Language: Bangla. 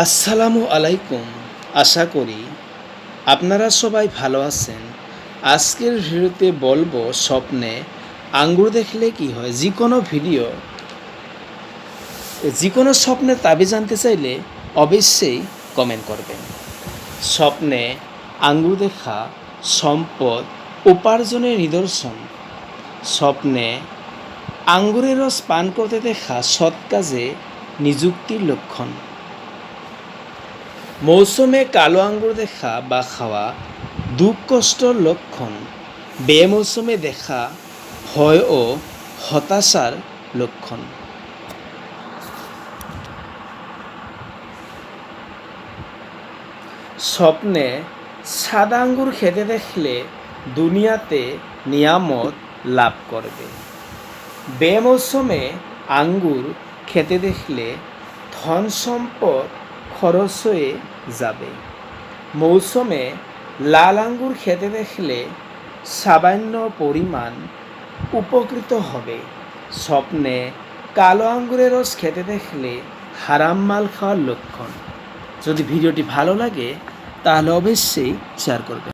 আসসালামু আলাইকুম। আশা করি আপনারা সবাই ভালো আছেন। আজকের ভিডিওতে বলব স্বপ্নে আঙ্গুর দেখলে কি হয়? যে কোনো ভিডিও যে কোনো স্বপ্নের তাবি জানতে চাইলে অবশ্যই কমেন্ট করবেন। স্বপ্নে আঙ্গুর দেখা সম্পদ, উপার্জনের নিদর্শন। স্বপ্নে আঙ্গুরের রস পান করতে দেখা সৎ কাজে নিযুক্তির লক্ষণ। মৌসুমে কালো আঙ্গুর দেখা বা খাওয়া, দুঃখ কষ্টর লক্ষণ, বেমৌসুমে দেখা, ভয় ও হতাশার লক্ষণ। স্বপ্নে সাদা আঙ্গুর খেতে দেখলে দুনিয়াতে নিয়ামত লাভ করবে বেমৌসুমে আঙ্গুর খেতে দেখলে ধন সম্পদ খরচ হয়ে যাবে। মৌসুমে লাল আঙ্গুর খেতে দেখলে সামান্য পরিমাণ উপকৃত হবে। স্বপ্নে কালো আঙ্গুরের রস খেতে দেখলে হারাম মাল খাওয়ার লক্ষণ। যদি ভিডিওটি ভালো লাগে, তাহলে অবশ্যই শেয়ার করবেন